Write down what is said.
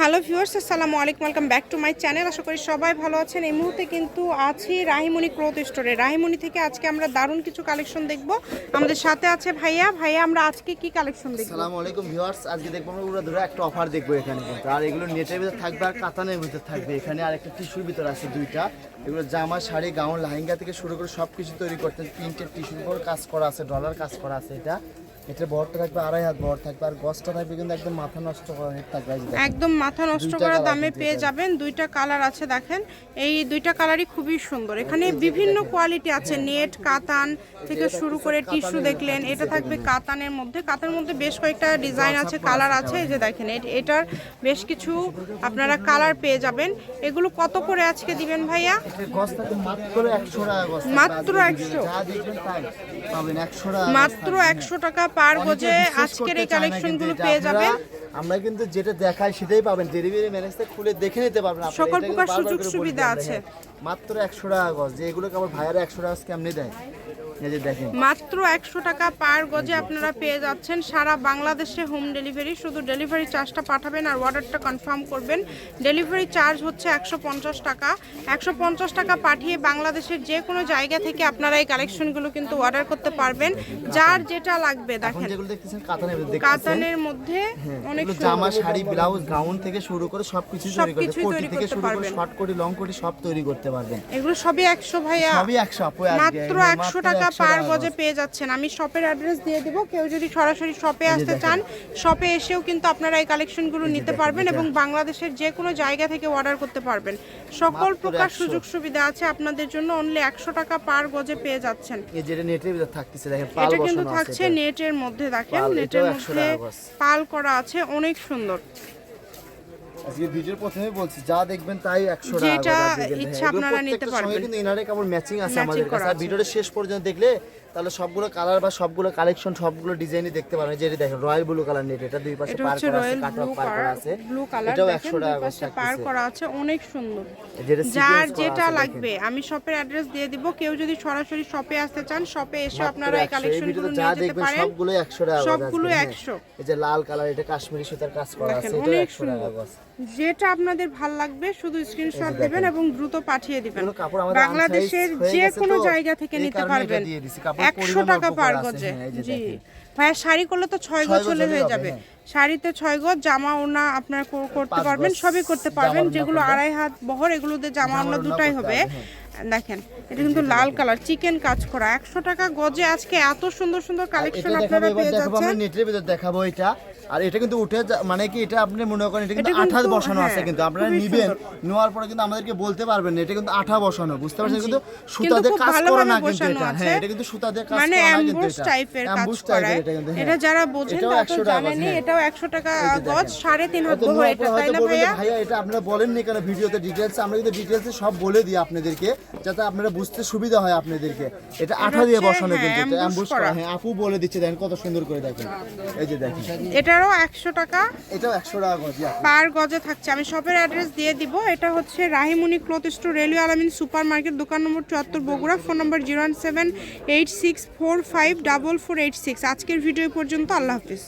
Hello viewers, আসসালামু আলাইকুম, welcome back to my channel. আশা করি সবাই ভালো আছেন। এই মুহূর্তে কিন্তু আছি রাহিমণি ক্লোথ স্টোরে। রাহিমণি থেকে আজকে আমরা দারুণ কিছু কালেকশন দেখব। আমাদের সাথে আছে ভাইয়া। ভাইয়া, আমরা আজকে কি কালেকশন দেখব? আসসালামু আলাইকুম ভিউয়ার্স, আজকে দেখব আমরা পুরো ধরে একটা অফার দেখব এখানে কিন্তু। আর এগুলো নেটের ভিতর থাকবে আর কাতানের ভিতর থাকবে। এখানে আর একটা টিস্যুর ভিতর আছে দুইটা। এগুলো জামা, শাড়ি, গাউন, লেহেঙ্গা থেকে শুরু করে সব কিছু তৈরি করতে প্রিন্টের টিস্যুর উপর কাজ করা আছে, ডলার কাজ করা আছে এটা। এটা বহরটা থাকবে আড়াই হাত বহর থাকবে আর গছটা থাকবে কিন্তু একদম মাথা নষ্ট করা হেড থাকবে। একদম মাথা নষ্ট করা দামে পেয়ে যাবেন দুইটা কালার আছে দেখেন। এই দুইটা কালারই খুবই সুন্দর। এখানে বিভিন্ন কোয়ালিটি আছে নেট কাতান থেকে শুরু করে টিস্যু দেখলেন এটা থাকবে কাতানের মধ্যে। কাতানের মধ্যে বেশ কয়েকটা ডিজাইন আছে কালার আছে এই যে দেখেন এট- এটার বেশ কিছু আপনারা কালার পেয়ে যাবেন। এগুলো কত করে আজকে দিবেন ভাইয়া? মাত্র একশো টাকা মাত্র আজকে 100 যা দেখবেন তাই পাবেন একশো টাকা গজ মাত্র থাকবে। একশো টাকা পার অনেকে গজে বিশ্বাস আজকের এই চায় না কালেকশন কিন্তু গুলো এটা পেয়ে যাবেন আমরা কিন্তু যেটা দেখাই সেটাই পাবেন ডেলিভারি ম্যানেজটা খুলে দেখে নিতে পারবেন সকল প্রকার সুযোগ সুবিধা আছে। হ্যাঁ। মাত্র একশো টাকা গজ যে এগুলোকে আবার ভাইয়ারা একশো টাকা কেমনি দেয় যে মাত্র একশো টাকা পার গজে আপনারা পেয়ে যাচ্ছেন সারা বাংলাদেশে হোম ডেলিভারি। শুধু ডেলিভারি চার্জটা পাঠাবেন আর অর্ডারটা কনফার্ম করবেন। ডেলিভারি চার্জ হচ্ছে একশো পঞ্চাশ টাকা। একশো পঞ্চাশ টাকা পাঠিয়ে বাংলাদেশের যে কোনো জায়গা থেকে আপনারা এই কালেকশনগুলো কিন্তু অর্ডার করতে পারবেন। যার যেটা লাগবে দেখেন। কাতানের মধ্যে মধ্যে অনেক জামা শাড়ি ব্লাউজ গাউন থেকে শুরু করে সবকিছু তৈরি করতে সবকিছুই কোটি তৈরি থেকে শুরু করে শর্ট কোটি লং কোটি সব তৈরি করতে পারবেন। এগুলো সবই একশো ভাইয়া। সবই একশো আপু আজকে মাত্র হ্যাঁ, একশো মাত্র টাকা পার গজে পেয়ে যাচ্ছেন। আমি শপের অ্যাড্রেস দিয়ে দিব। কেউ যদি সরাসরি শপে আসতে চান শপে এসেও কিন্তু আপনারা এই কালেকশনগুলো নিতে পারবেন এবং বাংলাদেশের যে কোনো জায়গা থেকে অর্ডার করতে পারবেন। সকল প্রকার সুযোগ সুবিধা আছে আপনাদের জন্য। অনলি একশো টাকা পার গজে পেয়ে যাচ্ছেন। এটা কিন্তু থাকছে নেটের মধ্যে। দেখেন নেটের মধ্যে পাল করা আছে। অনেক সুন্দর। আজকে ভিডিওর প্রথমে বলছি যা দেখবেন তাই একশো টাকা যেটা দেখবেন। ইচ্ছা হ্যাঁ, আপনারা নিতে পারবেন। কিন্তু ইনারে কেবল ম্যাচিং আছে আমাদের কাছে আর আছে। শেষ পর্যন্ত দেখলে তাহলে সবগুলো কালার বা সবগুলো কালেকশন সবগুলো ডিজাইনই দেখতে পারবেন। যেটা দেখেন রয়্যাল ব্লু কালার নেট এটা দুই পাশে পার করা আছে কাট পার করা আছে। ব্লু কালার এটাও 100 টাকা করে পার করা আছে অনেক সুন্দর। যার যেটা লাগবে আমি শপের অ্যাড্রেস দিয়ে দিব কেউ যদি সরাসরি শপে আসতে চান শপে এসে আপনারা এই কালেকশনগুলো যা নিয়ে যেতে পারেন। সবগুলো 100 টাকা সবগুলো হ্যাঁ। 100 এই যে লাল কালার এটা কাশ্মীরি সুতার কাজ করা আছে অনেক 100 টাকা যেটা আপনাদের ভালো লাগবে শুধু স্ক্রিনশট দিবেন এবং দ্রুত পাঠিয়ে দিবেন। বাংলাদেশের যে কোনো জায়গা থেকে নিতে পারবেন। কাপড় একশো টাকা পার গজে। হ্যাঁ, যে জি। ভাইয়া শাড়ি করলে তো ছয় গজ গজ হলে হয়ে যাবে। হ্যাঁ। শাড়িতে ছয় গজ জামা ওনা আপনার করতে পারবেন সবই করতে পারবেন যেগুলো আড়াই হাত বহর এগুলোতে জামা ওনা দুটাই হবে। হবে, দেখেন এটা কিন্তু লাল কালার চিকেন কাজ করা। একশো টাকা গজে আজকে এত সুন্দর সুন্দর কালেকশন আপনারা পেয়ে নেটের ভিতর দেখাবো এটা। আর এটা কিন্তু উঠে মানে কি এটা আপনি মনে করেন এটা কিন্তু আঠা বসানো আছে হ্যাঁ, কিন্তু আপনারা নিবেন। নেওয়ার পরে কিন্তু আমাদেরকে বলতে পারবেন না এটা কিন্তু আঠা বসানো বুঝতে পারছেন? কিন্তু সুতা দিয়ে কাজ করা না কিন্তু এটা। হ্যাঁ এটা কিন্তু সুতা দিয়ে কাজ মানে করা না কিন্তু এটা। টাইপের কাজ করা। এটা কিন্তু এটা হ্যাঁ যারা বোঝেন তারা তো 100 জানেনই হ্যাঁ। এটাও একশো টাকা গজ দেখেন। সাড়ে তিন হাত হয়তো বহর নেওয়ার এটা তাই না ভাইয়া? ভাইয়া এটা আপনারা বলেন বলেননি কেন ভিডিওতে ডিটেলস আমরা কিন্তু ডিটেলসে সব বলে দিই আপনাদেরকে। যাতে আপনারা বুঝতে সুবিধা হয় আপনাদেরকে। এটা আঠা দিয়ে বসানো হ্যাঁ, কিন্তু এটা অ্যাম্বুশ করা। হ্যাঁ আপু বলে দিচ্ছে দেখেন কত সুন্দর করে দেখেন। এই যে দেখেন। এটারও একশো টাকা। এটাও একশো টাকা গজ। পার গজে থাকছে। আমি শপের অ্যাড্রেস দিয়ে দিব। এটা হচ্ছে রাহিমুনি cloth store railway Alamin super market দোকান নম্বর চুয়াত্তর Bogura. Phone number zero one seven eight six four five double four eight six আজকের ভিডিও পর্যন্ত আল্লাহ হাফিজ।